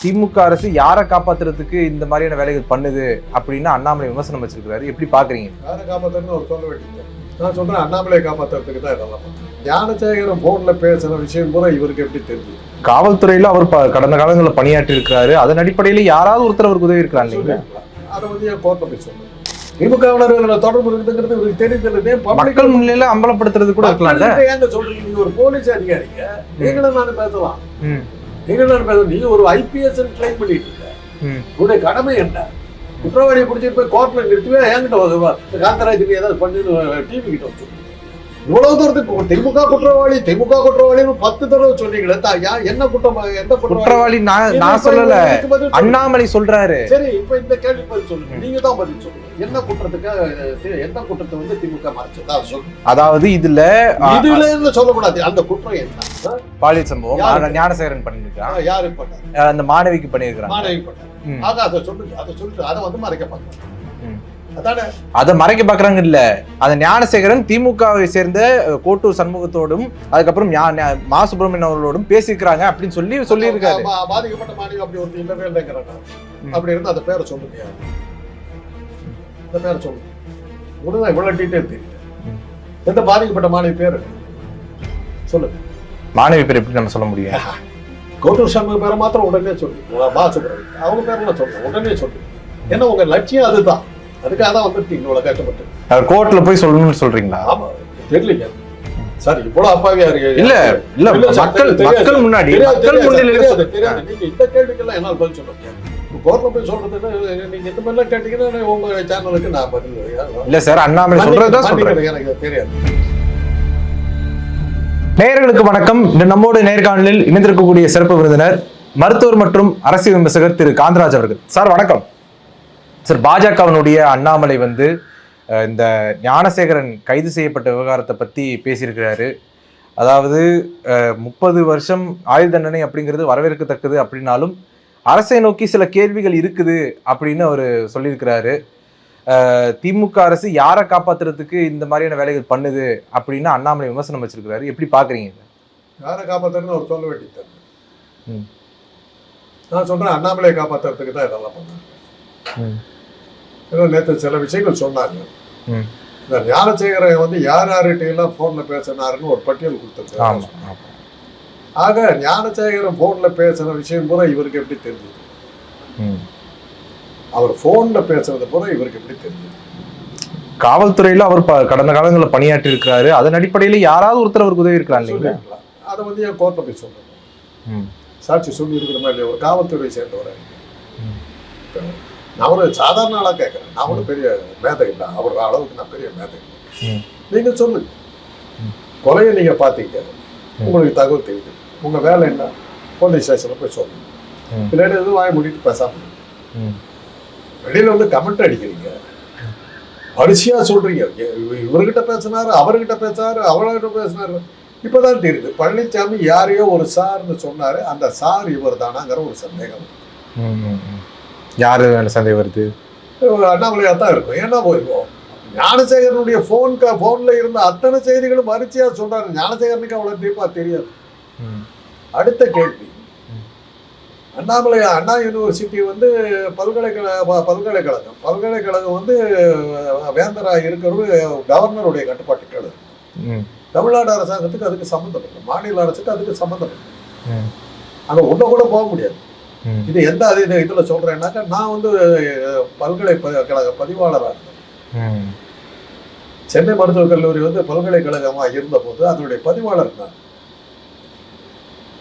திமுக அரசு யாரை காப்பாத்துறதுக்கு இந்த மாதிரியான வேலைகள் பண்ணுது அப்படின்னு அண்ணாமலை விமர்சனம் வச்சிருக்காரு எப்படி பாக்குறீங்க? யாரை காப்பாத்தணும்னு அவர் சொல்ல வேண்டியது நான் சொல்றேன் அண்ணாமலை காப்பாத்துறதுக்கு தான் இதெல்லாம் ஞானசேகரன் போன்ல பேசுற விஷயம் பூரா இவருக்கு எப்படி தெரியுது? காவல்துறையில அவர் கடந்த காலங்களில் பணியாற்றி இருக்கிறாரு அதன் அடிப்படையில யாராவது ஒருத்தர் அவருக்கு உதவி இருக்கலாம் இல்லைங்களா? அதை வந்து ஏன் கோர்ட்ல போய் சொல்லுங்க? திமுகவினர்கள் தொடர்பு இருக்குதுங்கிறது இவருக்கு தெரியுது மக்கள் முன்னிலையில அம்பலப்படுத்துறது கூட இருக்கலாம்ல ஏங்க சொல்றீங்க? நீங்க ஒரு போலீஸ் அதிகாரிங்க. நீங்களும் நானும் பேசலாம். நீங்க ஒரு ஐபிஎஸ் கிளைம் பண்ணிட்டு இருக்க. உங்களுடைய கடமை என்ன? குற்றவாளியை பிடிச்சிட்டு போய் கோர்ட்ல நிறுத்துவே என்கிட்ட வந்து காந்தராஜுக்கு ஏதாவது பண்ணி டிவி கிட்ட வச்சு இவ்வளவு தூரத்துக்கு திமுக குற்றவாளி திமுக குற்றவாளின்னு பத்து தடவை சொன்னீங்களே தா- யா- என்ன குற்றம் எந்த குற்றவாளி? நான் சொல்லல. அண்ணாமலை சொல்றாரு. சரி இப்ப இந்த கேள்வி பதில் சொல்லுங்க. நீங்க தான் பதில் சொல்லுங்க. என்ன குற்றத்துக்கு எந்த குற்றத்தை வந்து திமுக மறைச்சதா? அதை சொல்லுங்க. அதாவது இதுல இதுல சொல்லக்கூடாது. அந்த குற்றம் என்ன? பாலியல் சம்பவம். ஞானசேகரன் பண்ணிருக்கான் யாரு பண்ணார்? அஹ் அந்த மாணவிக்கு பண்ணியிருக்கிறாங்க. மாணவி ம். ஆக அதை சொல்லுங்க. அதை சொல்லிட்டு அதை வந்து மறைக்க பார்க்கணும். ம். அதானே அதை மறைக்க பாக்குறாங்க இல்ல. அந்த ஞானசேகரன் திமுகவை சேர்ந்த கோட்டூர் சண்முகத்தோடும் அதுக்கப்புறம் மா சுப்பிரமணியன் அவர்களோடும் பேசியிருக்கிறாங்க அப்படின்னு சொல்லி சொல்லியிருக்காரு. பாதிக்கப்பட்ட மாணவி அப்படி ஒரு இல்லவே இல்லைங்கிறாங்க. ம். அப்படி இருந்து அந்த பேரை சொல்லுங்க அந்த பேரை சொல்லுங்க. உடனே இவ்வளவு டீட்டெயில் தெரியல ம். எந்த பாதிக்கப்பட்ட மாணவி பேரு? சொல்லுங்க மாணவி பேர் எப்படி நம்ம சொல்ல முடியும்? கௌதம் சர்மா பேரை மாத்திரம் உடனே சொல்லுங்க பா சுப்பிரமணியன். அவங்க பேரெல்லாம் சொல்லுங்க? உடனே சொல்லுங்க ஏன்னா உங்க லட்சியம் அதுதான். அதுக்காக தான் வந்துட்டீங்க இவ்வளவு கஷ்டப்பட்டு அவர் கோர்ட்ல போய் சொல்லணும்னு சொல்றீங்களா? ஆமா தெரியலங்க. சார் இவ்வளவு அப்பாவியா இருக்கு இல்ல இல்ல மக்கள். மக்கள் முன்னாடி மக்கள் தெரியாது, தெரியாது. நீங்க இந்த கேள்விக்கெல்லாம் என்னால பதில் சொல்ல முடியாது? கோர்ட்ல போய் சொல்றதுன்னு நீங்க இந்த மாதிரிலாம் கேட்டீங்கன்னா உங்க சேனலுக்கு நான் பதில் இல்ல சார் அண்ணாமலை சொல்றதுதான் சொல்றேன் எனக்கு தெரியாது. நேயர்களுக்கு வணக்கம். இந்த நம்மோடு நேர்காணலில் இணைந்திருக்கக்கூடிய சிறப்பு விருந்தினர் மருத்துவர் மற்றும் அரசியல் விமர்சகர் திரு காந்தராஜ் அவர்கள். சார் வணக்கம். சார் பாஜகவினுடைய அண்ணாமலை வந்து இந்த ஞானசேகரன் கைது செய்யப்பட்ட விவகாரத்தை பத்தி பேசியிருக்கிறாரு. அதாவது முப்பது வருஷம் ஆயுள் தண்டனை அப்படிங்கிறது வரவேற்கத்தக்கது அப்படின்னாலும் அரசை நோக்கி சில கேள்விகள் இருக்குது அப்படின்னு அவர் சொல்லியிருக்கிறாரு. திமுக அரசு யாரை காப்பாத்துறதுக்கு இந்த மாதிரியான வேலைகள் பண்ணுது அப்படின்னு அண்ணாமலை விமர்சனம் வச்சிருக்கிறாரு. எப்படி பாக்குறீங்க இதை? யாரை காப்பாத்துறதுன்னு அவர் சொல்ல வேண்டியது ம். நான் சொல்றேன் அண்ணாமலையை காப்பாத்துறதுக்கு தான் இதெல்லாம் பண்ணாங்க. ஏன்னா நேற்று சில விஷயங்கள் சொன்னாங்க ம். இந்த ஞானசேகரன் வந்து யார் யார்கிட்ட எல்லாம் போன்ல பேசினாருன்னு ஒரு பட்டியல் ஆமா. ஆக ஞானசேகரன் போன்ல பேசுற விஷயம் பூரா இவருக்கு எப்படி தெரிஞ்சது ம். அவர் போன்ல பேசுறது பூரா இவருக்கு எப்படி தெரிஞ்சது காவல்துறையில அவர் கடந்த காலங்களில் பணியாற்றி இருக்கிறாரு அதன் அடிப்படையில யாராவது ஒருத்தர் அவருக்கு உதவி இருக்கலாம் இல்லைங்களா அதை வந்து ஏன் கோர்ட்ல போய் ம். சாட்சி சொல்லி இருக்கிற மாதிரி ஒரு காவல்துறை சேர்ந்தவர் ம். நான் ஒரு சாதாரண ஆளா கேட்கறேன் நான் ஒரு பெரிய மேதை இல்லை அவர் அளவுக்கு நான் பெரிய மேதை இல்லை. ம். நீங்க சொல்லுங்க. கொலையை நீங்க பாத்தீங்க உங்களுக்கு தகவல் தெரியுது உங்க வேலை என்ன போலீஸ் ஸ்டேஷன்ல போய் சொல்லுங்க. பின்னாடி எதுவும் வாய மூடிட்டு பேசாம இருங்க. ம். வெளியில வந்து கமெண்ட் அடிக்கிறீங்க வரிசையா சொல்றீங்க இ- இவ- இவர்கிட்ட பேசினாரு அவர்கிட்ட பேசினாரு அவர்கிட்ட பேசினாரு இப்பதான் தெரியுது பழனிசாமி யாரையோ ஒரு சார்னு சொன்னாரு அந்த சார் இவர் தானாங்கிற ஒரு சந்தேகம். யாரு சந்தேகம் வருது அண்ணாமலையா தான் இருக்கும் ஏன்னா போயிருவோம் ஞானசேகரனுடைய போன் போன்ல இருந்த அத்தனை செய்திகளும் வரிசையா சொல்றாரு ஞானசேகரனுக்கு அவ்வளவு டீப்பா தெரியாது ம். அடுத்த கேள்வி. அண்ணாமலை அண்ணா யூனிவர்சிட்டி வந்து பல்கலைக்கழக பல்கலைக்கழகம் பல்கலைக்கழகம் வந்து வேந்தரா இருக்கிறது கவர்னருடைய கட்டுப்பாட்டுக்கு. ம். தமிழ்நாடு அரசாங்கத்துக்கு அதுக்கு சம்மந்தம் இல்லை மாநில அரசுக்கு அதுக்கு சம்மந்தம் இல்லை ம். அங்க உள்ள கூட போக முடியாது. இது எந்த அது இது- இதுல சொல்றேன்னாக்கா நான் வந்து அஹ், பல்கலைக்கழக பதிவாளராக. இருந்தேன். சென்னை மருத்துவக் கல்லூரி வந்து பல்கலைக்கழகமா இருந்தபோது அதனுடைய பதிவாளர் நான்.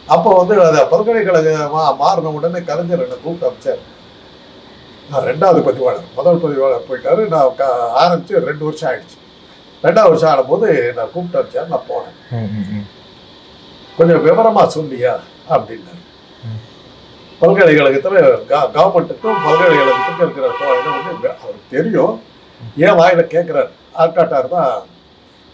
அப்போ வந்து அதை பல்கலைக்கழகமா மாறின உடனே கலைஞர் என்னை கூப்பிட்டு அமைச்சார். நான் ரெண்டாவது பதிவாளர். முதல் பதிவாளர் போயிட்டாரு. நான் க- ஆரம்பிச்சு ரெண்டு வருஷம் ஆயிடுச்சு. ரெண்டாவது வருஷம் ஆனபோது நான் கூப்பிட்டு அமைச்சார். நான் போனேன். கொஞ்சம் விவரமா சொல்லியா? அப்படின்னாரு. பல்கலைக்கழகத்துல கவர்மெண்ட்டுக்கும் பல்கலைக்கழகத்துக்கும் இருக்கிற இது வந்து அவருக்கு தெரியும். ஏன் வாயில கேட்கிறார் ஆர்காட்டார் தான்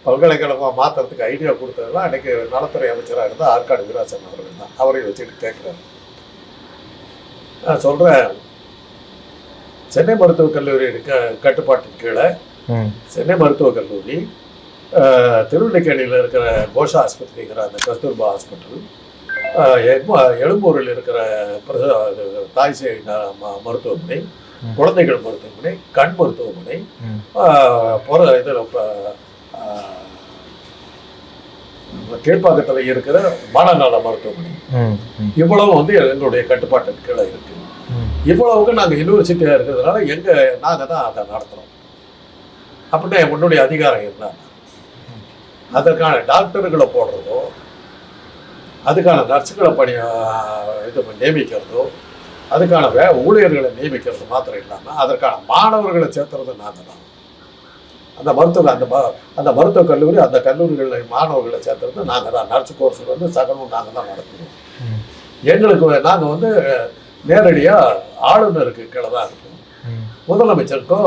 பல்கலைக்கழகம் மாத்துறதுக்கு ஐடியா கொடுத்ததெல்லாம் அன்னைக்கு நலத்துறை அமைச்சராக இருந்த ஆற்காடு வீராசன் அவர்கள் தான். அவரை வச்சுட்டு கேட்கிறார் நான் சொல்றேன். சென்னை மருத்துவக் கல்லூரி கட்டுப்பாட்டின் கீழே. சென்னை மருத்துவக் கல்லூரி அஹ், திருவல்லிக்கேணியில் இருக்கிற கோஷா ஆஸ்பத்திரிங்கிற அந்த கஸ்தூர்பா ஹாஸ்பிட்டல் எழும்பூரில் இருக்கிற பிரச- தாய் ம- மருத்துவமனை. குழந்தைகள் மருத்துவமனை கண் மருத்துவமனை புற இதில் கீழ்ப்பாக்கத்தில் இருக்கிற மனநல மருத்துவமனை. இவ்வளவு வந்து எங்களுடைய கட்டுப்பாட்டுக்கு கீழே இருக்கு. இவ்வளவுக்கு நாங்கள் யூனிவர்சிட்டியாக இருக்கிறதுனால எங்க நாங்கள் தான் அதை நடத்துகிறோம் அப்படின்னா உன்னுடைய அதிகாரம் என்ன? அதற்கான டாக்டர்களை போடுறதோ அதுக்கான நர்ஸுகளை பணி இது நியமிக்கிறதோ அதுக்கான வே ஊழியர்களை நியமிக்கிறது மாத்திரம் இல்லாமல் அதற்கான மாணவர்களை சேர்த்துறது நாங்கள் தான் அந்த மருத்துவ அந்த ம- அந்த மருத்துவக் கல்லூரி அந்த கல்லூரிகளில் மாணவர்களை சேர்த்துறது நாங்கள் தான் நர்ஸ் கோர்ஸ் வந்து சகலமும் நாங்கள் தான் நடத்துவோம் எங்களுக்கு நாங்கள் வந்து நேரடியாக ஆளுநருக்கு கீழே தான் இருக்கோம். முதலமைச்சருக்கும் முதலமைச்சருக்கோ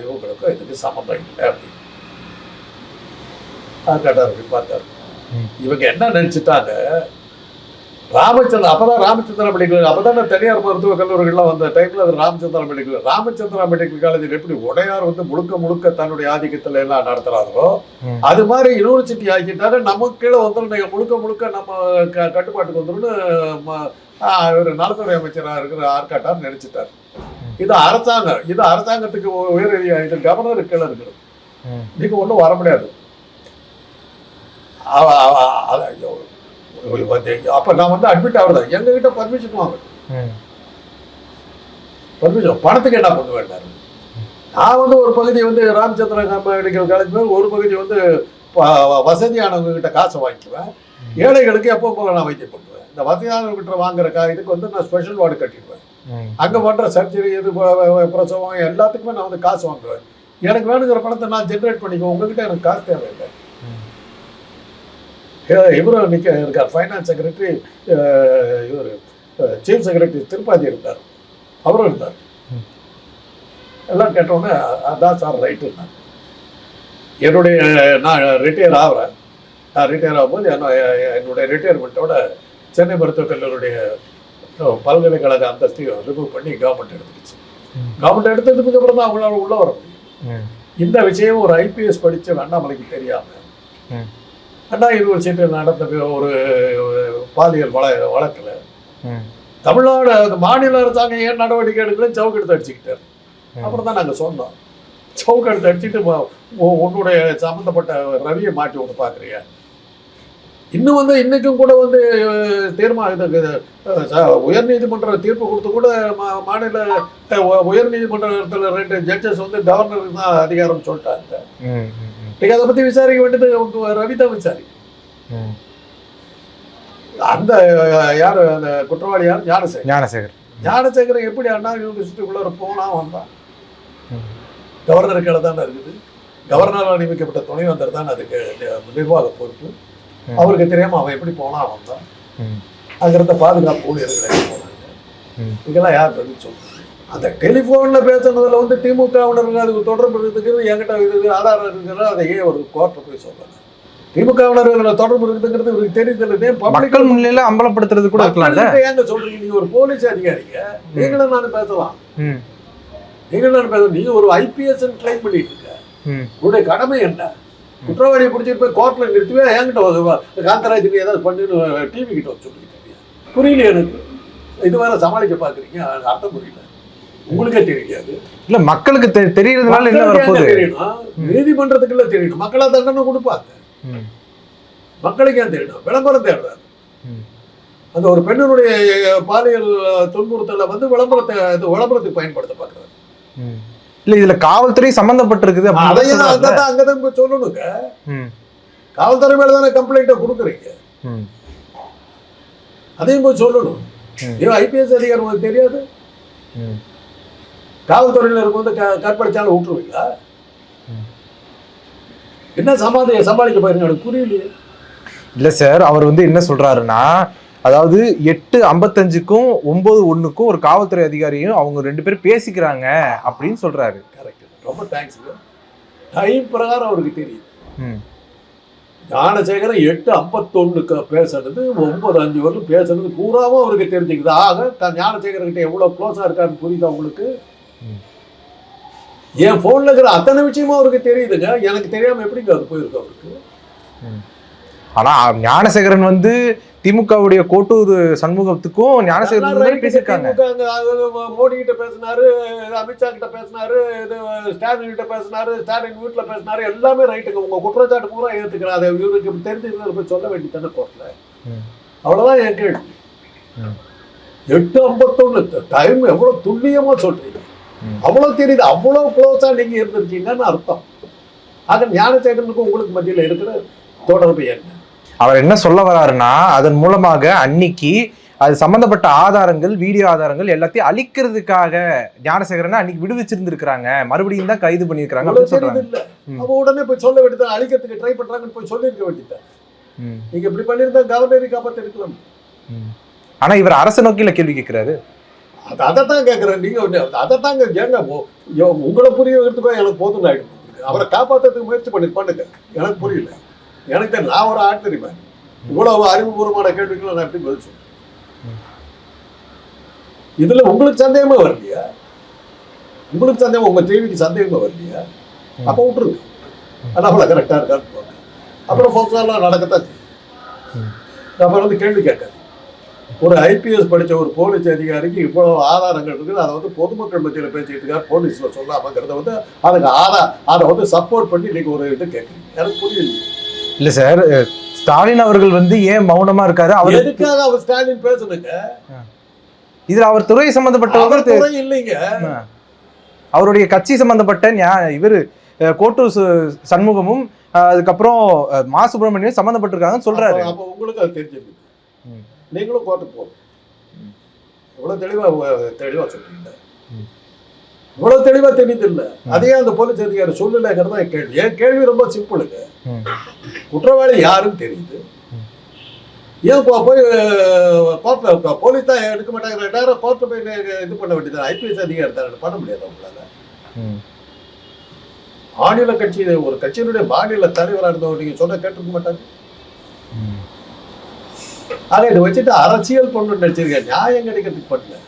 இவங்களுக்கோ இதுக்கு சம்மந்தம் இல்லை அப்படின்னு. கேட்டார் பார்த்தார் இவங்க என்ன நினைச்சிட்டாங்க? ராமச்சந்திரன் அப்பதான் ராமச்சந்திரா மெடிக்கல் அப்பதானே தனியார் மருத்துவக் கல்லூரிகள்லாம் வந்த டைம்ல அது ராமச்சந்திரா மெடிக்கல் ராமச்சந்திரா மெடிக்கல் காலேஜில் எப்படி உடையார் வந்து முழுக்க முழுக்க தன்னுடைய ஆதிக்கத்துல எல்லாம் நடத்துறாங்களோ ம். அது மாதிரி யூனிவர்சிட்டி ஆக்கிட்டாங்க நம்ம கீழே வந்துடும் முழுக்க முழுக்க நம்ம கட்டுப்பாட்டுக்கு வந்துடும் இவர் நலத்துறை அமைச்சராக இருக்கிற ஆர்காட்டார் நினைச்சிட்டார். இது அரசாங்கம் இது அரசாங்கத்துக்கு உயர் இது கவர்னர் கீழே இருக்கிறது. நீங்க ஒன்றும் வர முடியாது அவ- அவ- அத- ஐயோ, ஒரு வந்து- அப்ப நான் வந்து அட்மிட் ஆகுறேன் எங்க கிட்ட பர்மிஷன் வாங்க. பர்மிஷன் பணத்துக்கு என்ன பண்ண வேண்டாம் நான் வந்து ஒரு பகுதி வந்து ராமச்சந்திரன் மெடிக்கல் காலேஜ் ஒரு பகுதி வந்து வசதியானவங்க கிட்ட காசை வாங்கிக்குவேன். ஏழைகளுக்கு எப்போ போல நான் வைத்தியம் பண்ணுவேன். இந்த வசதியானவங்க கிட்ட வாங்குற கா இதுக்கு வந்து நான் ஸ்பெஷல் வார்டு கட்டிடுவேன். அங்கே பண்ணுற சர்ஜரி இது பிரசவம் எல்லாத்துக்குமே நான் வந்து காசு வாங்குவேன். எனக்கு வேணுங்கிற பணத்தை நான் ஜென்ரேட் பண்ணிக்குவேன். உங்ககிட்ட எனக்கு காசு தேவையில்லை. இவரும் நிற்க இருக்கார். ஃபைனான்ஸ் செக்ரட்டரி இவர் சீஃப் செக்ரட்டரி திருப்பாதி இருந்தார். அவரும் இருந்தார். எல்லாம் கேட்டோன்னே அதான் சார் ரைட்டு என்னுடைய நான் ரிட்டையர் ஆகிறேன் நான் ரிட்டையர் ஆகும்போது என்ன என்னுடைய ரிட்டையர்மெண்ட்டோட சென்னை மருத்துவக் கல்லூரியுடைய பல்கலைக்கழக அந்தஸ்தையும் ரிமூவ் பண்ணி கவர்மெண்ட் எடுத்துக்கிச்சு. கவர்மெண்ட் எடுத்ததுக்கு அப்புறம் தான் அவங்களால உள்ள வர முடியும். இந்த விஷயம் ஒரு ஐபிஎஸ் படித்த அண்ணாமலைக்கு தெரியாம ம். அண்ணா யூனிவர்சிட்டியில் நடந்த ஒரு பாலியல் வழ வழக்கில். தமிழ்நாடு மாநில அரசாங்கம் ஏன் நடவடிக்கை எடுக்கலன்னு சவுக்கு எடுத்து அடிச்சுக்கிட்டார். அப்புறம் தான் நாங்கள் சொன்னோம். சவுக்கு எடுத்து அடிச்சுட்டு உன்னுடைய சம்மந்தப்பட்ட ரவியை மாட்டி விட்டு பார்க்குறீங்க இன்னும் வந்து இன்னைக்கும் கூட வந்து அஹ், தீர்மானம் உயர்நீதிமன்ற தீர்ப்பு கொடுத்து கூட மாநில உயர்நீதிமன்றத்தில் ரெண்டு ஜட்ஜஸ் வந்து கவர்னருக்கு தான் அதிகாரம் சொல்லிட்டாங்க. நீங்க அதை பத்தி விசாரிக்க வேண்டியது உங்க ரவி தான் விசாரிக்க ம். அந்த யாரு அந்த குற்றவாளி யார் ஞானசேகர் ஞானசேகர் ஞானசேகரன் எப்படி அண்ணா யூனிவர்சிட்டிக்குள்ள போனா வந்தான். கவர்னர் கீழே தானே இருக்குது கவர்னரால் நியமிக்கப்பட்ட துணைவேந்தர் தான் அதுக்கு நிர்வாக பொறுப்பு. அவருக்கு தெரியாம அவன் எப்படி போனா வந்தான் ம். அங்க இருந்த பாதுகாப்பு ஊழியர்கள் போனாங்க. இதெல்லாம் யார் பதில் சொல்றது அந்த டெலிஃபோன்ல பேசுனதுல வந்து திமுகவினருக்கு அதுக்கு தொடர்பு இருக்குதுங்கிறது என்கிட்ட இது ஆதாரம் இருக்குங்கிறது அதை ஏன் ஒரு கோர்ட்டில் போய் சொல்லலாம் திமுகவினர் இதுல தொடர்பு இருக்குதுங்கிறது இவருக்கு பப்ளிக் மக்கள் முன்னிலையில அம்பலப்படுத்துறது கூட இருக்கலாம்ல ஏங்க சொல்றீங்க? நீங்க ஒரு போலீஸ் அதிகாரிங்க நீங்களும் நானும் பேசலாம். நீங்களும் நானும் பேசலாம். நீங்க ஒரு ஐபிஎஸ் கிளைம் பண்ணிட்டு இருக்க. உங்களுடைய கடமை என்ன? குற்றவாளியை பிடிச்சிட்டு போய் கோர்ட்ல நிறுத்துவே என்கிட்ட வந்து காந்தராஜுக்கு ஏதாவது பண்ணுன்னு டிவி கிட்ட வந்து சொல்லிட்டு? புரியல எனக்கு. இது வேற சமாளிக்க பாக்குறீங்க அது அர்த்தம் புரியல. உங்களுக்கே தெரியாது இல்ல மக்களுக்கு தெரியறதுனால என்ன வரப்போகுது நீதிமன்றத்துக்குள்ள தெரியணும் மக்களா தண்டனை கொடுப்பாங்க. மக்களுக்கு ஏன் தெரியணும் விளம்பரம் தேடுறாரு. அந்த ஒரு பெண்ணினுடைய பாலியல் துன்புறுத்தலை வந்து விளம்பரத்தை விளம்பரத்துக்கு பயன்படுத்த பார்க்குறாரு. இல்ல இதுல காவல்துறை சம்பந்தப்பட்டிருக்குது அதையும். அங்கதான் அங்கதான் போய் சொல்லணுங்க. காவல்துறை மேல தானே கம்ப்ளைண்ட்டை கொடுக்குறீங்க. அதையும் போய் சொல்லணும் ஐபிஎஸ் அதிகாரி உங்களுக்கு தெரியாது. காவல்துறையில இருக்கும்போது கற்பழிச்சாலும் விட்டுருவீங்களா. என்ன சமாதி சமாளிக்க பாருங்க எனக்கு புரியலையே. இல்ல சார் அவர் வந்து என்ன சொல்றாருன்னா அதாவது எட்டு ஐம்பத்தஞ்சுக்கும் ஒன்பது ஒண்ணுக்கும் ஒரு காவல்துறை அதிகாரியும் அவங்க ரெண்டு பேரும் பேசிக்கிறாங்க அப்படின்னு சொல்றாரு. கரெக்ட் ரொம்ப தேங்க்ஸுங்க டைம் பிரகாரம் அவருக்கு தெரியும் ம். ஞானசேகரன் எட்டு ஐம்பத்தொன்னுக்கு பேசுனது ஒன்பது அஞ்சு வரலும் பேசுனது பூராவும் அவருக்கு தெரிஞ்சுக்குது. ஆக ஞானசேகரன் கிட்ட எவ்வளவு க்ளோஸா இருக்காருன்னு புரியுதா உங்களுக்கு? ம். என் போன்ல இருக்கிற அத்தனை விஷயமும் அவருக்கு தெரியுதுங்க. எனக்கு தெரியாம எப்படிங்க அது போயிருக்கு அவருக்கு? ஆனா ஞானசேகரன் வந்து திமுகவுடைய கோட்டூர் சண்முகத்துக்கும் ஞானசேகர் அதெல்லாம் right. பேசியிருக்காங்க. மோடி கிட்ட பேசினாரு அமித்ஷா கிட்ட பேசினாரு இது ஸ்டாலின் கிட்ட பேசினாரு ஸ்டாலின் வீட்டுல பேசினாரு எல்லாமே ரைட்டுங்க. உங்க குற்றச்சாட்டு பூரா ஏத்துக்கிறேன் அதை இவருக்கு தெரிஞ்சு சொல்ல வேண்டியதானே கோர்ட்ல. ம். அவ்வளவுதான் என் கேள்வி. எட்டு ஐம்பத்தொன்னு டைம் எவ்வளவு துல்லியமா சொல்றீங்க. ம். அவ்வளவு தெரியுது அவ்வளவு க்ளோஸா நீங்க இருந்திருக்கீங்கன்னு அர்த்தம். ஆக ஞானசேகரனுக்கும் உங்களுக்கு மத்தியில இருக்கிற தொடர்பு என்ன? அவர் என்ன சொல்ல வராருன்னா அதன் மூலமாக அன்னைக்கு அது சம்பந்தப்பட்ட ஆதாரங்கள் வீடியோ ஆதாரங்கள் எல்லாத்தையும் அழிக்கிறதுக்காக ஞானசேகரனை அன்னைக்கு விடுவிச்சிருந்திருக்காங்க மறுபடியும் தான் கைது பண்ணியிருக்காங்க அவ்வளவு அப்படின்னு சொல்றாங்க. தெரியுது இல்ல. ம். அவ உடனே போய் சொல்ல வேண்டியது அழிக்கிறதுக்கு ட்ரை பண்றாங்கன்னு போய் சொல்லியிருக்க வேண்டியது. ம், நீங்க இப்படி பண்ணியிருந்தா கவர்னரை காப்பாத்தி இருக்கலாம். ஆனா இவர் அரசு நோக்கில கேள்வி கேட்கிறாரு. அது அதைத்தான் கேட்குறேன் நீங்க அதைத்தாங்க ஏங்க உங்களை புரிய வைக்கிறதுக்கோ எனக்கு போதும் ஆயிடும் அவரை காப்பாத்துறதுக்கு முயற்சி பண்ணி பண்ணுங்க. எனக்கு புரியல. எனக்கு நான் ஒரு ஆட் தெரியுமா? இவ்வளவு அறிவுபூர்வமான கேள்விகளை நான் எப்படி பதில் சொல்றேன் இதில் உங்களுக்கு சந்தேகமா வரலையா? உங்களுக்கு சந்தேகம் உங்க டிவிக்கு சந்தேகமா வரலையா? அப்போ விட்டுருங்க. ஆனால் அவ்வளோ கரெக்டாக இருக்கான்னு போங்க. அப்புறம் போக்குவரத்து நடக்கத்தான் செய்யும். அப்புறம் வந்து கேள்வி கேட்காது ஒரு ஐபிஎஸ் படிச்ச ஒரு போலீஸ் அதிகாரிக்கு இவ்வளவு ஆதாரங்கள் இருக்குது. அதை வந்து பொதுமக்கள் மத்தியில பேசிட்டு இருக்காரு. போலீஸ்ல சொல்லாமங்கிறத வந்து அதுக்கு ஆதா அதை வந்து சப்போர்ட் பண்ணி நீங்க ஒரு இது கேட்குறீங்க எனக்கு புரியல. இல்ல சார் ஸ்டாலின் அவர்கள் வந்து ஏன் மௌனமா இருக்காரு? அவர் எதுக்காக அவர் ஸ்டாலின் பேசுனுங்க இதுல அவர் துறை சம்பந்தப்பட்டவங்க அவர் துறை இல்லைங்க. அவருடைய கட்சி சம்பந்தப்பட்ட ஞா- இவரு கோட்டூர் சண்முகமும் அதுக்கப்புறம் மா சுப்பிரமணியம் சம்பந்தப்பட்டிருக்காங்கன்னு சொல்றாரு. அப்ப- உங்களுக்கு அது தெரிஞ்சிருக்கு. நீங்களும் கோர்ட்டுக்கு போகணும் ம். இவ்வளவு தெளிவா உ- தெளிவா சொல்றீங்க. ம். இவ்வளவு தெளிவா தெரியுது இல்ல அதையே அந்த போலீஸ் அதிகாரி சொல்லலைங்கிறதா என் கேள்வி. என் கேள்வி ரொம்ப சிம்பிளுங்க. குற்றவாளி யாருன்னு தெரியுது. ஏன் போ- போய் கோர்ட்ல போலீஸ் தான் எடுக்க மாட்டாங்க. நேரம் கோர்ட்ல போய் இது பண்ண வேண்டியது ஐபிஎஸ் அதிகாரி தான் பண்ண முடியாது அவங்களால. மாநில கட்சி ஒரு கட்சியினுடைய மாநில தலைவராக இருந்தவர் நீங்க சொன்ன கேட்டிருக்க மாட்டாங்க. ஆக இதை வச்சுட்டு அரசியல் பண்ணு நினைச்சிருக்கேன் நியாயம் கிடைக்கிறதுக்கு பண்ணல.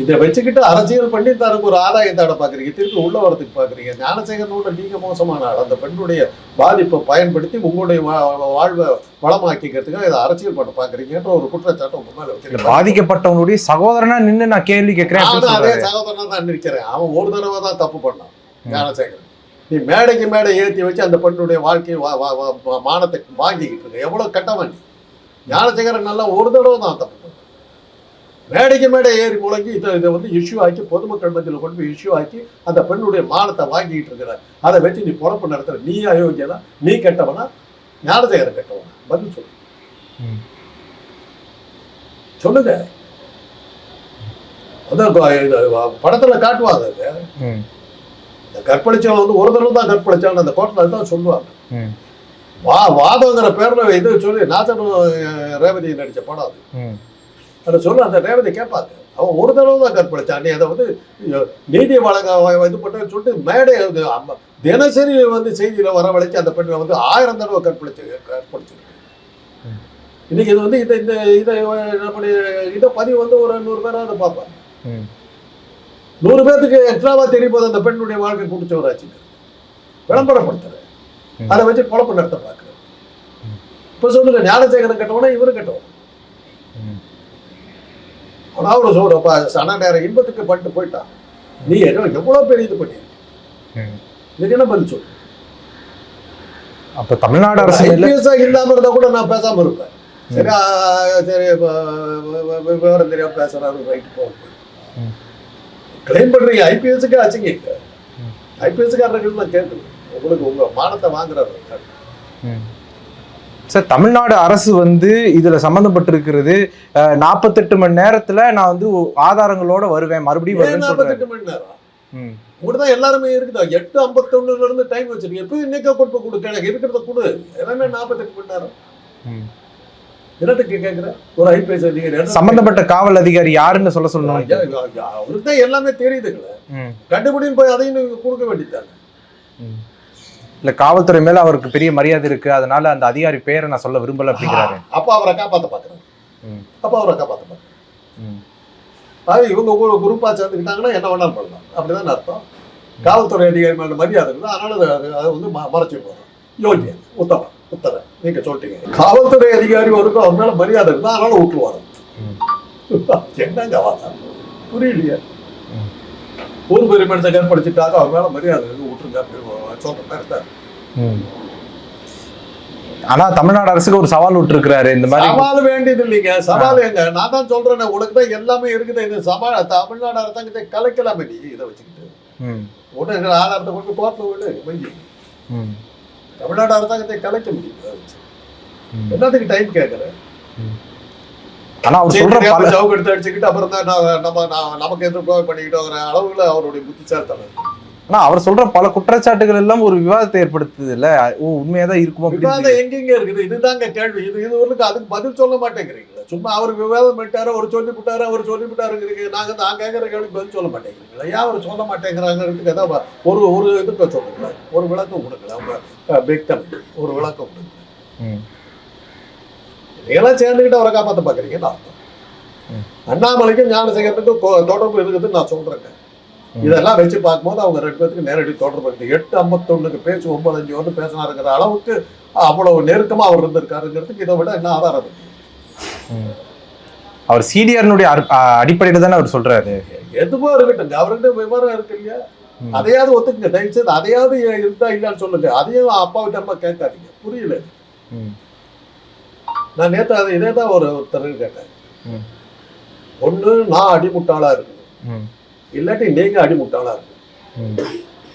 இதை வச்சுக்கிட்டு அரசியல் பண்ணி தனக்கு ஒரு ஆதாயம் தாட பாக்குறீங்க திருப்பி உள்ள வரதுக்கு பாக்குறீங்க ஞானசேகரனோட நீங்க மோசமான ஆள். அந்த பெண்ணுடைய பாதிப்பை பயன்படுத்தி உங்களுடைய வாழ்வை வளமாக்கிக்கிறதுக்காக இதை அரசியல் பண்ண பாக்குறீங்கன்ற ஒரு குற்றச்சாட்டு உங்க மேல வச்சிருக்கேன் பாதிக்கப்பட்டவங்களுடைய சகோதரனா நின்னு நான் கேள்வி கேட்கிறேன் அதே. சகோதரனா தான் நிற்கிறேன். அவன் ஒரு தடவை தான் தப்பு பண்ணான் ஞானசேகரன். நீ மேடைக்கு மேடை ஏற்றி வச்சு அந்த பெண்ணுடைய வாழ்க்கையை மானத்தை வாங்கிக்கிட்டு இருக்க. எவ்வளவு கட்டவன் நீ. ஞானசேகரன் நல்லா ஒரு தடவை தான் தப்பு மேடைக்கு மேடை ஏறி முழங்கி இதை இதை வந்து இஷ்யூ ஆக்கி பொதுமக்கள் மத்தியில் கொண்டு போய் இஷ்யூ ஆக்கி அந்த பெண்ணுடைய மானத்தை வாங்கிக்கிட்டு இருக்கிற அதை வச்சு நீ பொழப்பு நடத்துற. நீ அயோக்கியனா? நீ கெட்டவனா? ஞானசேகரன் கெட்டவனா? பதில் சொல்லு. சொல்லுங்க. அதான் படத்துல காட்டுவாங்க. இந்த கற்பழிச்சவன் வந்து ஒரு தடவை தான் கற்பழிச்சான் அந்த கோர்ட்ல தான் சொல்லுவாங்க. வா வாதங்கிற பேர்ல இது சொல்லி நாசனும் ரேவதி நடிச்ச படம் அது. அதை சொல்லி அந்த ரேவதி கேட்பாங்க அவன் ஒரு தடவை தான் கற்பழிச்சான் நீ அதை வந்து நீதி வழங்க இது பண்ண சொல்லிட்டு மேடை தினசரி வந்து செய்தியில வரவழைச்சு அந்த பெண்ணை வந்து ஆயிரம் தடவை கற்பழிச்சு கற்பழிச்சிருக்கு. இன்னைக்கு இது வந்து இந்த இந்த இதை நம்முடைய இதை பதிவு வந்து ஒரு நூறு பேராவது பார்ப்பாங்க. நூறு பேர்த்துக்கு எக்ஸ்ட்ராவா தெரியும் போது அந்த பெண்ணுடைய வாழ்க்கை குடிச்சவராச்சு விளம்பரப்படுத்துறேன். அதை வச்சு குழப்பம் நடத்த பார்க்குறேன் இப்போ சொல்லுங்க ஞானசேகரன் கட்டவனா இவரு கட்டவன். ம். ஆனா ஒரு சோறு சன நேரம் இன்பத்துக்கு பண்ணிட்டு போயிட்டான் நீ என்ன எவ்வளவு பெரிய இது பண்ணிருக்க ம். இதுக்கு என்ன பதில் சொல்லு? அப்ப தமிழ்நாடு அரசு மேல ஐபிஎஸ்ஆ இல்லாம இருந்தா கூட நான் பேசாம இருப்பேன். சரி சரி விவரம் தெரியாம பேசுறாரு ரைட் போ ம். கிளைம் பண்றீங்க ஐபிஎஸ்க்கு அச்சுங்க ம். ஐபிஎஸ்காரர்கள் நான் கேட்குது உங்களுக்கு உங்க மானத்தை வாங்குறாரு. சார் தமிழ்நாடு அரசு வந்து இதுல சம்பந்தப்பட்டிருக்கிறது அஹ், 48 மணி நேரத்துல நான் வந்து ஆதாரங்களோட வருவேன் மறுபடியும் நாற்பத்தெட்டு மணி நேரம்? ம். இப்படிதான் எல்லாருமே இருக்குதா? எட்டு ஐம்பத்தொன்னுல இருந்து டைம் வச்சிருக்கீங்க. எப்பயும் இன்னைக்கே கொடுப்பு கொடு எனக்கு இருக்கிறத கொடு. எல்லாமே நாற்பத்தெட்டு மணி நேரம். என்னத்துக்கு கேட்குறேன் ஒரு ஐபிஎஸ் அதிகாரி. சம்பந்தப்பட்ட காவல் அதிகாரி யாருன்னு சொல்ல சொல்லணும். அவருக்கு தான் எல்லாமே தெரியுதுங்களே. கண்டுபிடின்னு போய் அதையும் கொடுக்க வேண்டியதானே ம். இல்ல காவல்துறை மேல அவருக்கு பெரிய மரியாதை இருக்கு. அதனால அந்த அதிகாரி பேரை நான் சொல்ல விரும்பல அப்படிங்கிறாரு. அப்ப அவரை காப்பாத்த பாக்குறாங்க ம். அப்ப அவரை காப்பாத்த. அது இவங்க ஒரு குரூப்பா சேர்ந்துக்கிட்டாங்கன்னா என்ன வேணாலும் பண்ணலாம். அப்படிதான் அர்த்தம். காவல்துறை அதிகாரி மேல மரியாதை இருக்குது அதனால அதை- வந்து மறைச்சு போறோம். யோகியன் உத்தமன் உத்தரன் நீங்க சொல்லிட்டீங்க. காவல்துறை அதிகாரி ஒருக்கும் அவர் மேல மரியாதை இருந்தா அதனால விட்டுருவாரு என்னங்க வாதம்? புரியலையே. ஊர் பெரிய மனுஷன் ஏற்படுத்திட்டாங்க அவர் மேல மரியாதை விட்டுருங்க அப்படின்னு மாதிரி இருந்தாரு. ஆனா தமிழ்நாடு அரசுக்கு ஒரு சவால் விட்டுருக்கிறாரு இந்த மாதிரி. சவால் வேண்டியது இல்லைங்க. சவால் எங்க? நான் தான் சொல்றேன் உனக்கு தான் எல்லாமே இருக்குது. இந்த சவால் தமிழ்நாடு அரசாங்கத்தை கலைக்கலாமே நீ இதை வச்சுக்கிட்டு. உடனே ஆதாரத்தை கொண்டு கோர்ட்ல விடு மைய ம், தமிழ்நாடு அரசாங்கத்தை கலைக்க முடியும். என்னத்துக்கு டைம் கேட்கறேன் ஆனா அவர் சொல்ற பல ஜவுக்கு எடுத்து அடிச்சுக்கிட்டு அப்புறம் தான் நம்ம நமக்கு எதிர்ப்பு பண்ணிக்கிட்டோங்கிற அளவுல அவருடைய புத்திசாலித்தனம் ஆனா அவர் சொல்ற பல குற்றச்சாட்டுகள் எல்லாம் ஒரு விவாதத்தை ஏற்படுத்துது இல்ல? ஓ உண்மையாதான் இருக்குமோ அப்படின்னு விவாதம் எங்கெங்க இருக்குது? இதுதாங்க கேள்வி. இது இது ஒரு அதுக்கு பதில் சொல்ல மாட்டேங்கிறீங்களா. சும்மா அவர் விவாதம் பண்ணிட்டாரு அவர் சொல்லி விட்டாரு அவர் சொல்லி விட்டாருங்கிறீங்க நாங்க நான் கேட்கற கேள்வி பதில் சொல்ல மாட்டேங்கிறீங்களா. ஏன் அவர் சொல்ல மாட்டேங்கிறாங்கிறதுக்கு ஏதாவது ஒரு ஒரு இதுக்கு சொல்லுங்களேன். ஒரு விளக்கம் கொடுங்களேன். அவங்க பிக்டம் ஒரு விளக்கம் கொடுங்க ம், நீங்களாம் சேர்ந்துக்கிட்டு அவரை காப்பாற்ற பார்க்குறீங்கன்னு அர்த்தம். அண்ணாமலைக்கும் ஞானசேகரனுக்கும் தொடர்பு இருக்குதுன்னு நான் சொல்றேங்க. ம். இதெல்லாம் வச்சு பார்க்கும்போது அவங்க ரெண்டு பேத்துக்கு நேரடி தொடர்பு இருக்குது எட்டு ஐம்பத்தொன்னுக்கு பேச்சு ஒன்பது அஞ்சு வந்து பேசினாருங்கிற அளவுக்கு அவ்வளவு நெருக்கமா அவர் இருந்திருக்காருங்கிறதுக்கு இதை விட என்ன ஆதாரம். அவர் சிடிஆர்னுடைய அடிப்படையில தானே அவர் சொல்றாரு. எதுவோ இருக்கட்டும் அவர்கிட்ட விவரம் இருக்கு இல்லையா. அதையாவது ஒத்துக்குங்க. தயவு செய்து அதையாவது இருந்தா இல்லைன்னு சொல்லுங்க. அதையும் அப்பாவிட்ட அம்மா கேட்காதீங்க. புரியல நான் நேத்து அதை இதே தான் ஒரு ஒருத்தர் கேட்டேன். ஒண்ணு நான் அடிமுட்டாளா இருக்கணும். இல்லாட்டி நீங்க அடிமுட்டாளா இருக்கணும்.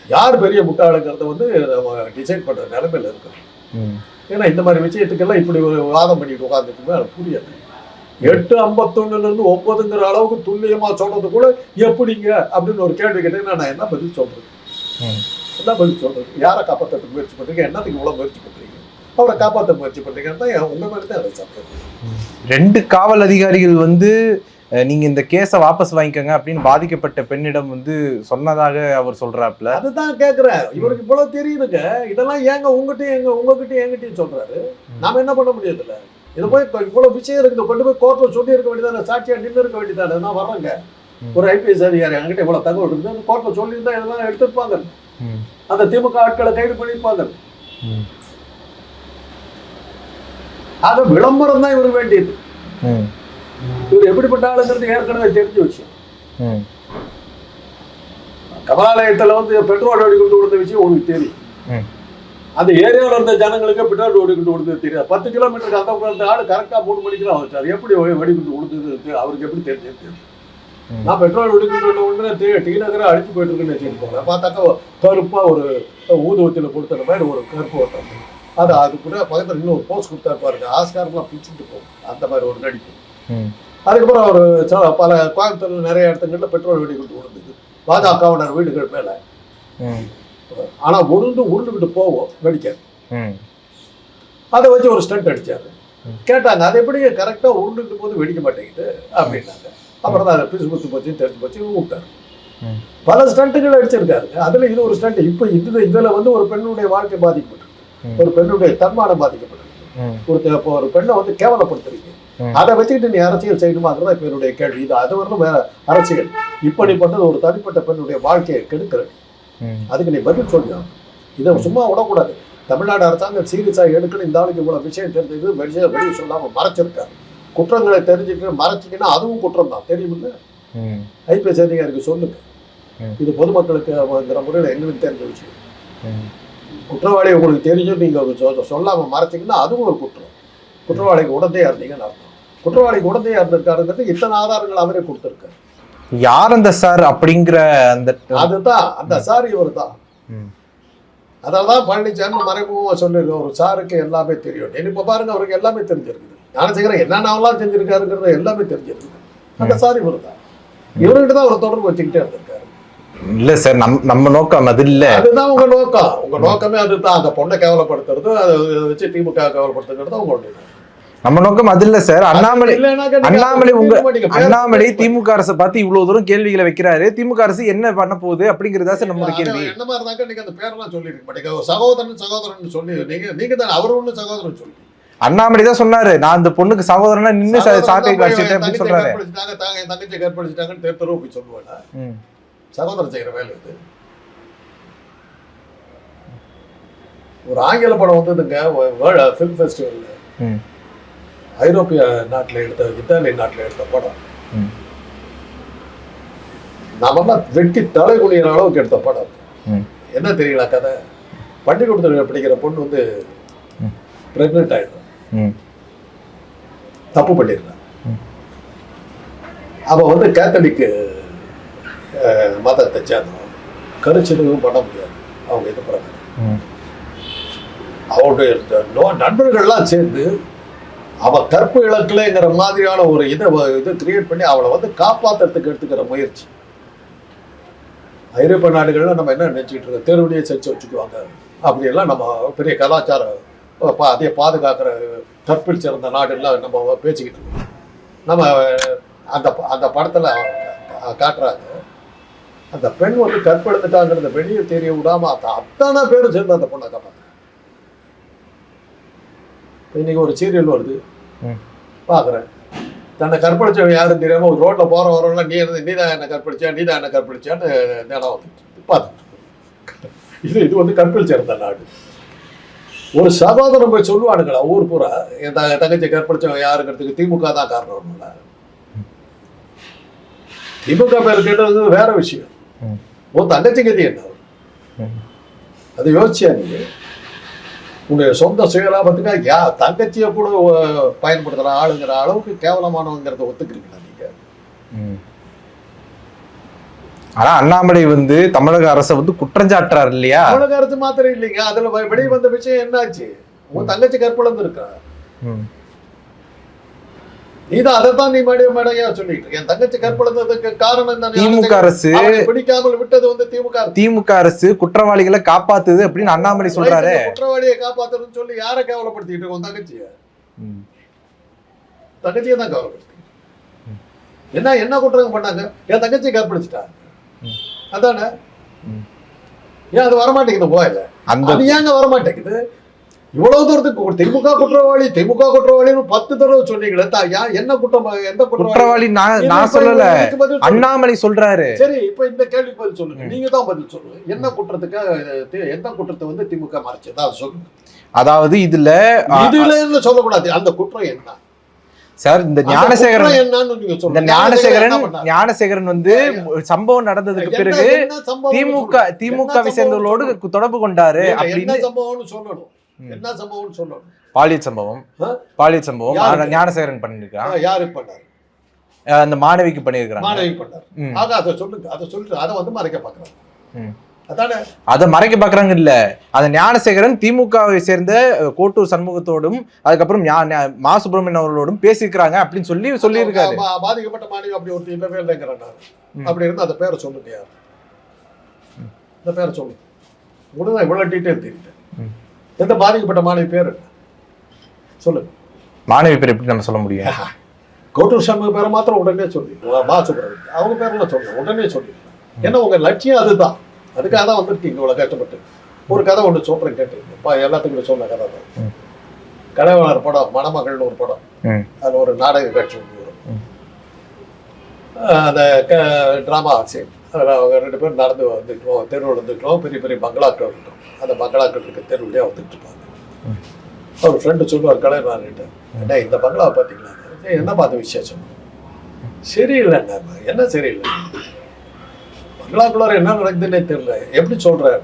யார் பெரிய முட்டாளுங்கிறத வந்து நம்ம டிசைட் பண்ற நிலைமையில இருக்கோம் ம், ஏன்னா இந்த மாதிரி விஷயத்துக்கெல்லாம் இப்படி ஒரு வாதம் பண்ணிட்டு உட்காந்துட்டுமே எனக்கு புரியாது. எட்டு ஐம்பத்தொன்னுல இருந்து ஒன்பதுங்கிற அளவுக்கு துல்லியமா சொல்றது கூட எப்படிங்க? அப்படின்னு ஒரு கேள்வி கேட்டீங்கன்னா நான் என்ன பதில் சொல்றது? ம். என்ன பதில் சொல்றது? யாரை காப்பாற்றுறதுக்கு முயற்சி பண்றீங்க? என்னத்துக்கு இவ்வளவு முயற்சி பண்றீங்க? அவரை காப்பாற்ற முயற்சி மேலே தான் சந்தேகம். ரெண்டு காவல் அதிகாரிகள் வந்து நீங்க இந்த கேஸை வாபஸ் வாங்கிக்கோங்க அப்படின்னு பாதிக்கப்பட்ட பெண்ணிடம் வந்து சொன்னதாக அவர் சொல்றாப்ல. அதுதான் கேக்குறேன் இவருக்கு இவ்வளவு தெரியுதுங்க. இதெல்லாம் ஏங்க உங்ககிட்டயும் எங்க உங்ககிட்டயும் என்கிட்டயும் சொல்றாரு. நாம என்ன பண்ண முடியாதுல்ல இது போய் இப்ப இவ்வளவு விஷயம் இருக்குது கொண்டு போய் கோர்ட்ல சொல்லி இருக்க வேண்டியதானே? சாட்சியா நின்று இருக்க வேண்டியதானே? நான் வர்றேங்க. ஒரு ஐபிஎஸ் அதிகாரி என்கிட்ட இவ்வளவு தகவல் இருக்குது கோர்ட்ல சொல்லியிருந்தா இதெல்லாம் எடுத்திருப்பாங்க. அந்த திமுக ஆட்களை கைது பண்ணியிருப்பாங்க. ஆக விளம்பரம் தான் இவருக்கு வேண்டியது இவர் எப்படிப்பட்ட ஆளுங்கிறது ஏற்கனவே தெரிஞ்ச விஷயம் ம், கமலாலயத்துல வந்து பெட்ரோல் வெடி கொண்டு கொடுத்த விஷயம் உங்களுக்கு தெரியும். அந்த ஏரியாவில் இருந்த ஜனங்களுக்கு பெட்ரோல் வெடி கொண்டு கொடுத்தது தெரியாது பத்து கிலோமீட்டருக்கு அந்த பக்கம் ஆள் கரெக்டாக மூணு மணிக்கு தான் வந்துட்டார் எப்படி வெடி கொண்டு கொடுத்தது அவருக்கு எப்படி தெரிஞ்சது தெரியும். நான் பெட்ரோல் கொண்டு உடனே டி நகரை அடிச்சு போயிட்டு இருக்குன்னு போனேன் பார்த்தாக்கா கருப்பாக ஒரு ஊதுவத்தியில் கொடுத்த மாதிரி ஒரு கருப்பு ஓட்டம் அது அது கூட பக்கத்தில் இன்னும் ஒரு போஸ்ட் கொடுத்தா பாருங்க. ஆஸ்கார்லாம் பிடிச்சிட்டு போகும். அந்த மாதிரி ஒரு நடிப்பு. அதுக்கப்புறம் ச- பல கோயம்புத்தூர்ல நிறைய இடத்துங்கள்ல பெட்ரோல் வெடி கொண்டு விழுந்தது பாஜகவினர் வீடுகள் மேல. ம், ஆனா உருண்டு உருண்டுகிட்டு போவோம் வெடிக்க ம், அதை வச்சு ஒரு ஸ்டண்ட் அடிச்சாரு. கேட்டாங்க அது எப்படி கரெக்டா உருண்டுகிட்டு போது வெடிக்க மாட்டேங்குது? அப்படின்னாங்க. அப்புறம் தான் அதை பிசு பிசு போச்சு தெரிஞ்சு போச்சு விட்டாரு. பல ஸ்டண்ட்டுகள் அடிச்சிருக்காருங்க அதுல இது ஒரு ஸ்டண்ட் இப்போ இது இதுல வந்து ஒரு பெண்ணுடைய வாழ்க்கை பாதிக்கப்பட்டிருக்கு. ம். ஒரு பெண்ணுடைய தன்மானம் பாதிக்கப்பட்டிருக்கு ஒரு இப்போ ஒரு பெண்ணை வந்து கேவலப்படுத்துறீங்க. அதை வச்சுக்கிட்டு நீ அரசியல் செய்யணுமாங்கிறதா இப்போ என்னுடைய கேள்வி. இது அது வேற அரசியல். இப்போ நீ பண்றது ஒரு தனிப்பட்ட பெண்ணுடைய வாழ்க்கையை கெடுக்கிற ம், அதுக்கு நீ பதில் சொல்லணும் இதை சும்மா விடக்கூடாது. தமிழ்நாடு அரசாங்கம் சீரியஸாக எடுக்கணும். இந்த ஆளுக்கு இவ்வளோ விஷயம் தெரிஞ்சது வெளியே வெளியே சொல்லாமல் மறைச்சிருக்காரு. குற்றங்களை தெரிஞ்சுட்டு மறைச்சிங்கன்னா அதுவும் குற்றம் தான் தெரியுமில்ல ஐபிஎஸ் அதிகாரிக்கு சொல்லுங்க. இது பொதுமக்களுக்கு முறையில் எங்களுக்கு தெரிஞ்ச விஷயம். குற்றவாளி உங்களுக்கு தெரிஞ்சும் நீங்கள் சொல்லாமல் மறைச்சிங்கன்னா அதுவும் ஒரு குற்றம். குற்றவாளிக்கு உடந்தையா இருந்தீங்கன்னு அர்த்தம். குற்றவாளிக்கு உடந்தையா இருந்திருக்காருங்கிறது இத்தனை ஆதாரங்கள் அவரே கொடுத்துருக்காரு. யார் அந்த சார் அப்படிங்கிற அந்த அதுதான். அந்த சார் இவர் தான் ம், அதனால தான் பழனிசாமி மறைமுகமாக சொல்லியிருக்க. ஒரு சாருக்கு எல்லாமே தெரியும். இப்போ பாருங்க அவருக்கு எல்லாமே தெரிஞ்சிருக்குது. ஞானசேகரன் என்னென்னலாம் செஞ்சிருக்காருங்கிறது எல்லாமே தெரிஞ்சிருக்குது. அந்த சார் இவர் தான் இவர்கிட்ட தான் ஒரு தொடர்பு வச்சுக்கிட்டே இருந்திருக்காரு. இல்ல சார் நம் நம்ம நோக்கம் அது இல்ல. அதுதான் உங்க நோக்கம். உங்க நோக்கமே அதுதான். அந்த பொண்ணை கேவலப்படுத்துறது அதை வச்சு திமுக கேவலப்படுத்துறது உங்களுடைய. நம்ம நோக்கம் அது இல்ல சார். அண்ணாமலை அண்ணாமலை உங்க- அண்ணாமலை திமுக அரசை பார்த்து இவ்வளவு தூரம் கேள்விகளை வைக்கிறாரு. திமுக அரசு என்ன பண்ண போகுது அப்படிங்கறதா சார் நம்மளோட கேள்வி. அது என்னமா இருந்தாக்க நீங்க அந்த பேரெல்லாம் சொல்லிருக்க மாட்டீங்க சகோதரன் சகோதரன் சொல்லி நீங்க நீங்க தான் அவர் ஒண்ணு சகோதரன் சொல்லி. அண்ணாமலை தான் சொன்னாரு. நான் அந்த பொண்ணுக்கு சகோதரனா சகோதரன் சாட்டை தான் போய் காட்சிட்டு என் அப்படின்னு சொல்றாரு. தாங்க தங்கச்சியை கற்பழிச்சிட்டாங்கன்னு தெரு தெருவு போய் சொல்லுவேன் ம், சகோதரன் செய்யற வேலை இது. ஒரு ஆங்கில படம் வந்ததுங்க ஃபிலிம் ஃபெஸ்டிவல்ல ம். ஐரோப்பிய நாட்டில் எடுத்த இத்தாலி நாட்டில் எடுத்த படம். நாமெல்லாம் வெட்டி தலை குனிகிற அளவுக்கு எடுத்த படம். ம். என்ன தெரியல கதை? பள்ளிக்கூடத்தில் படிக்கிற பொண்ணு வந்து. பிரெக்னென்ட் ஆயிடும் ம். தப்பு பண்ணிடுறான் ம். அவ வந்து கேத்தலிக்கு மதத்தை சேர்ந்தவன் கருச்சிதுவும் பண்ண முடியாது. அவங்க இது பிரகாரம் அவருடைய நண்பர்கள்லாம் சேர்ந்து அவ கற்பு இலக்கிலங்கிற மாதிரியான ஒரு இதை இது கிரியேட் பண்ணி அவளை வந்து காப்பாத்துறதுக்கு எடுத்துக்கிற முயற்சி. ஐரோப்பிய நாடுகள்ல நம்ம என்ன நினைச்சிட்டு இருக்கோம்? தெருவுடையே செஞ்சு வச்சுக்குவாங்க. அப்படியெல்லாம் நம்ம பெரிய கலாச்சாரம் பா- அதை பாதுகாக்கிற கற்பில் சிறந்த நாடுலாம் நம்ம பேசிக்கிட்டு இருக்கோம். நம்ம அந்த அந்த படத்துல காட்டுறாங்க. அந்த பெண் வந்து கற்பெடுத்துட்டாங்கிறத வெளியே தெரிய விடாம அத்த- அத்தனை பேரும் சேர்ந்து அந்த பொண்ணை காப்பாற்று இன்னைக்கு ஒரு சீரியல் வருது. ம். பார்க்குறேன் தன்னை கற்பழிச்சவன் யாரும் தெரியாம ஒரு ரோட்ல போற வரவங்க நீ இருந்து நீ தான் என்ன கற்பழிச்சா? நீ தான் என்ன கற்பழிச்சான்னு தினம் வந்துட்டு பார்த்துட்டு இது இது வந்து கற்பழிச்சிருந்த நாடு. ஒரு சகோதரன் போய் சொல்லுவானுங்களா ஊர் பூரா என் தங்கச்சி கற்பழிச்சவன் யாருங்கிறதுக்கு திமுக தான் காரணம். திமுக பேர் கேட்டது வேற விஷயம். உன் தங்கச்சி கதி என்ன. அது யோசிச்சியா நீ? உன்னுடைய சொந்த சுயலாபத்துக்காக யா தங்கச்சியை கூட பயன்படுத்துற ஆளுங்கிற அளவுக்கு கேவலமானவங்கிறத ஒத்துக்கிறீங்களா நீங்க. ஆனா அண்ணாமலை வந்து தமிழக அரசை வந்து குற்றஞ்சாட்டுறாரு இல்லையா? தமிழக அரசு மாத்திரம் இல்லைங்க. அதுல வெளிய வந்த விஷயம் என்னாச்சு? உன் தங்கச்சி கற்பழந்து இருக்கா நீதான் அதைத்தான் நீ மேடைய மேடையா சொல்லிட்டு. என் தங்கச்சி கற்பழந்ததுக்கு காரணம் என்ன திமுக அரசு பிடிக்காமல் விட்டது வந்து திமுக. திமுக அரசு குற்றவாளிகளை காப்பாத்துது அப்படின்னு அண்ணாமலை சொல்றாரு குற்றவாளியை காப்பாத்தணும்னு சொல்லி யாரை கேவலப்படுத்திட்டு இருக்க உன் தங்கச்சிய. தங்கச்சியை தான் கேவலப்படுத்தி என்ன என்ன குற்றம் பண்ணாங்க என் தங்கச்சியை கற்பழிச்சிட்டா ம். அதானே. ஏன் அது வரமாட்டேங்குது போயில அந்த அது ஏங்க வரமாட்டேங்குது இவ்வளவு தூரத்துக்கு திமுக குற்றவாளி திமுக குற்றவாளின்னு பத்து தடவை சொன்னீங்களே தா- யா- என்ன குற்றம் எந்த குற்றவாளி? நான் சொல்லல. அண்ணாமலை சொல்றாரு. சரி இப்ப இந்த கேள்வி பதில் சொல்லுங்க. நீங்க தான் பதில் சொல்லுங்க. என்ன குற்றத்துக்கு எந்த குற்றத்தை வந்து திமுக மறைச்சதா? சொல்லுங்க. அதாவது இதுல இதுல சொல்லக்கூடாது. அந்த குற்றம் என்ன? சார் இந்த ஞானசேகரன் இந்த ஞானசேகரன்? ஞானசேகரன் வந்து சம்பவம் நடந்ததுக்கு பிறகு திமுக என்ன சேர்ந்தவர்களோடு தொடர்பு கொண்டாரு. அப்படின்னு என்ன சம்பவம்னு சொல்லணும். என்ன சம்பவம்னு சொல்லணும் பாலியல் சம்பவம்? பாலியல் சம்பவம். ஞானசேகரன் பண்ணிருக்கான் யாரு பண்ணாரு? அந்த மாணவிக்கு பண்ணிருக்காங்க மாணவி பண்ணாரு. ஆக அதை சொல்லுங்க அதை சொல்லிட்டு அதை வந்து மறைக்க பாக்குறாங்க அதை மறைக்க பாக்குறாங்க இல்ல. அந்த ஞானசேகரன் திமுகவை சேர்ந்த கோட்டூர் சண்முகத்தோடும் அதுக்கப்புறம் மா சுப்பிரமணியன் அவர்களோடும் பேசியிருக்கிறாங்க அப்படின்னு சொல்லி சொல்லியிருக்காரு. பாதிக்கப்பட்ட மாணவி அப்படி ஒருத்தர் இல்லவே ம். அப்படி இருந்து அந்த பேரை சொல்லுங்க யார்? இந்த பேரை சொல்லுங்க. உடனே இவ்வளவு டீட்டெயில் தெரியுது. எந்த பாதிக்கப்பட்ட மாணவி பேர்? சொல்லுங்க மாணவி பேர் எப்படி நம்ம சொல்ல முடியும்? கௌதம் சண்முக பேரை மாத்திரம் உடனே சொல்லி. மா சுப்பிரமணியன் அவங்க பேரெல்லாம் சொல்லுங்க உடனே சொல்லி. ஏன்னா உங்க லட்சியம் அதுதான். அதுக்காக தான் வந்திருக்கீங்க இவ்வளவு கஷ்டப்பட்டு. ஒரு கதை ஒன்று சொல்றேன் கேட்டுருங்க பா எல்லாத்துக்கும் சொன்ன கதை தான். ம். கலைவாணர் படம் மணமகள்னு ஒரு படம். அதுல ஒரு நாடக காட்சி ஒன்று வரும். அந்த ட்ராமா சீன். அதில் அவங்க ரெண்டு பேரும் நடந்து வந்துட்டோம் தெருவில் வந்துட்டோம் பெரிய பெரிய பங்களாக்கள் இருக்கும் அந்த பங்களாக்கள் இருக்க தெருவிலே வந்துட்டு இருப்பாங்க அவர் ஃப்ரெண்டு சொல்லுவார் கலைவாணர்கிட்ட ஏன்னா இந்த பங்களாவை பார்த்தீங்களா "ஏய், என்ன பார்த்த விசேஷம்? சரியில்லைண்ணா என்ன சரியில்லை? பங்களாக்குள்ளார என்ன நடக்குதுன்னே தெரியல. எப்படி சொல்றாரு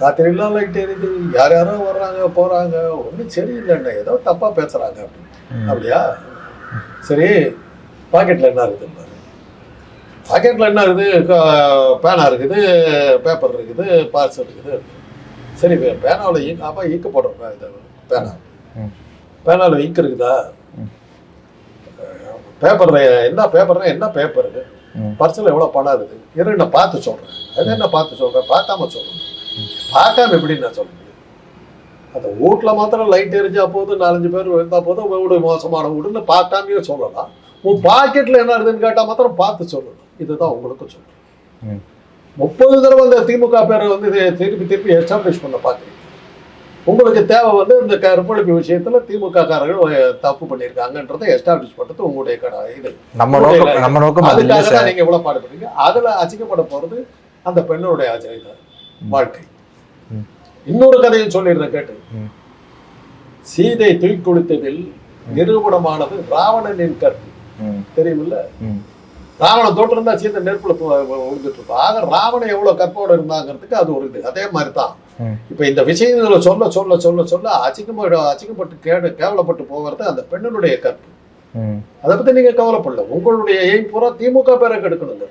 ராத்திரிலாம் லைட் எரியுது யார் யாரோ வர்றாங்க போகிறாங்க ஒன்றும் சரியில்லைண்ணா ஏதோ தப்பாக பேசுகிறாங்க அப்படின்னு அப்படியா? சரி பாக்கெட்டில் என்ன இருக்குது பாரு பாக்கெட்ல என்ன இருக்குது? பேனா இருக்குது பேப்பர் இருக்குது பார்சல் இருக்குது. சரி பேனாவில் ஈக் அப்பா ஈக்கு போடுறேன் இது பேனா. பேனாவில் ஈக்கு இருக்குதா? ம். பேப்பர்ல என்ன பேப்பர்னா என்ன பேப்பர். பர்ஸில் எவ்வளோ பணம் இருக்குது? இரு நான் பார்த்து சொல்கிறேன் அது என்ன பார்த்து சொல்கிறேன் பார்க்காம சொல்லணும் பார்க்காம எப்படி நான் சொல்ல முடியும்? அந்த வீட்டில் மாத்திரம் லைட் எரிஞ்சா போதும் நாலஞ்சு பேர் இருந்தால் போதும் வீடு மோசமான வீடுன்னு பார்க்காமையே சொல்லலாம். உன் பாக்கெட்டில் என்ன இருக்குதுன்னு கேட்டால் மாத்திரம் பார்த்து சொல்லணும். இதுதான் உங்களுக்கு சொல்கிறேன் ம். முப்பது தடவை அந்த திமுக பேரை வந்து இதை திருப்பி திருப்பி எஸ்டாப்ளிஷ் பண்ண பார்க்குறீங்க. உங்களுக்கு தேவை வந்து இந்த கற்பழிப்பு விஷயத்துல திமுக காரர்கள் தப்பு பண்ணியிருக்காங்கன்றதை எஸ்டாப்ளிஷ் பண்றது உங்களுடைய கடை இது. நம்ம நோக்கம் நம்ம நோக்கம் அதுக்காக தான் நீங்க எவ்வளவு பாடுபடுறீங்க. அதுல அசிங்கப்பட போறது அந்த பெண்ணுடைய ஆச்சரியம் வாழ்க்கை. இன்னொரு கதையும் சொல்லிடுறேன் கேட்டு. சீதை தூக்கி கொடுத்ததில் நிரூபணமானது ராவணனின் கற்பு. ம், தெரியுமில்ல? ம், ராவணன் தோற்று இருந்தா சீதை நெருப்புல விழுந்துட்டு இருப்பான் ஆக ராவணன் எவ்வளவு கற்போட இருந்தாங்கிறதுக்கு அது ஒரு இது. அதே மாதிரி தான். இப்ப இந்த விஷயங்களை சொல்ல சொல்ல சொல்ல சொல்ல அச்சிங்கப்பட்டு அச்சிங்கப்பட்டு கேடு கேவலப்பட்டு போகிறது அந்த பெண்ணினுடைய கற்பு. அதை பத்தி நீங்க கவலைப்படல. உங்களுடைய எய்ம் பூரா திமுக பேரை கெடுக்கணுங்க.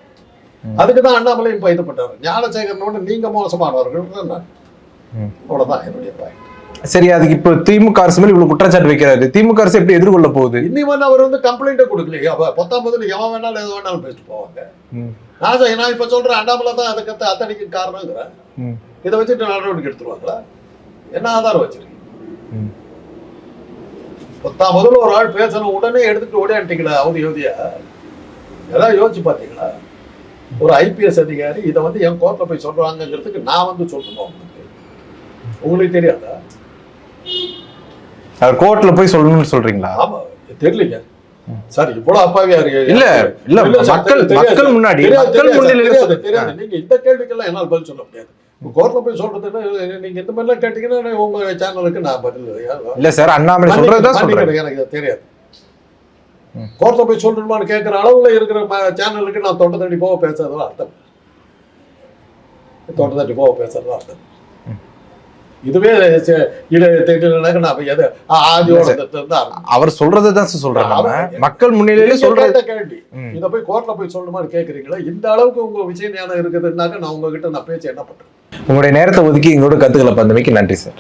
ம். அதுக்கு தான் அண்ணாமலையும் இப்ப இது பண்ணாரு ஞானசேகரனோட நீங்க மோசமானவர்கள். அவ்வளவுதான். என்னுடைய பாயிண்ட் சரி அதுக்கு இப்போ திமுக அரசு மேல இவ்வளவு குற்றச்சாட்டு வைக்கிறாரு. திமுக அரசு எப்படி எதிர்கொள்ள போகுது? இன்னும் அவர் வந்து கம்ப்ளைண்ட்டே கொடுக்கலையே அப்ப பத்தாம் பதில் எவன் வேணாலும் எது வேணாலும் பேசிட்டு போவாங்க. நான் நான் இப்ப சொல்றேன் அண்ணாமலை தான் அதுக்கு அத்த- அத்தனைக்கு காரணங்கிறேன். இதை வச்சுட்டு நடவடிக்கை எடுத்துருவாங்களா? என்ன ஆதாரம் வச்சிருக்கீங்க. பத்தாம் முதல்ல ஒரு ஆள் பேசணும் உடனே எடுத்துட்டு ஓடியான்ட்டீங்களா அவதி யோதியா ஏதாவது யோசிச்சு பார்த்தீங்களா? ஒரு ஐபிஎஸ் அதிகாரி இதை வந்து என் கோர்ட்ல போய் சொல்றாங்கிறதுக்கு நான் வந்து சொல்லணுமா உங்களுக்கு உங்களுக்கு தெரியாதா? அவர் கோர்ட்ல போய் சொல்லணும்னு சொல்றீங்களா? தெரியலங்க. சார் இவ்வளவு அப்பாவியா இருக்கு. இல்ல இல்ல மக்கள். மக்கள் முன்னாடி மக்கள் முன்னிலையில தெரியாது. நீங்க இந்த கேள்விக்கெல்லாம் என்னால் பதில் சொல்ல முடியாது. கோர்ட்ல போய் சொல்றதுன்னா நீங்க இந்த மாதிரிலாம் கேட்டீங்கன்னா உங்க சேனலுக்கு நான் பதில் இல்ல சார் அண்ணாமலை சொல்றதுதான் சொல்றேன். எனக்கு தெரியாது. கோர்ட்ல போய் சொல்லணுமான்னு கேட்கிற அளவுல இருக்கிற சேனலுக்கு நான் தொண்டை தண்ணி போக பேசுறதுல அர்த்தம். தொண்டை தண்ணி போக பேசுறதுல அர்த்தம். இதுவே தான். அவர் சொல்றேன் நம்ம. அவர் மக்கள் முன்னிலையில சொல்றது கேள்வி. இத போய் கோர்ட்ல போய் சொல்லணுமான்னு கேக்குறீங்களா? இந்த அளவுக்கு உங்க விஷய ஞானம் இருக்குதுன்னாக்க நான் உங்ககிட்ட நான் பேச்சு என்ன பண்றேன் உங்களுடைய நேரத்தை ஒதுக்கி எங்களோட கத்துக்களை பந்தமைக்கு நன்றி சார்.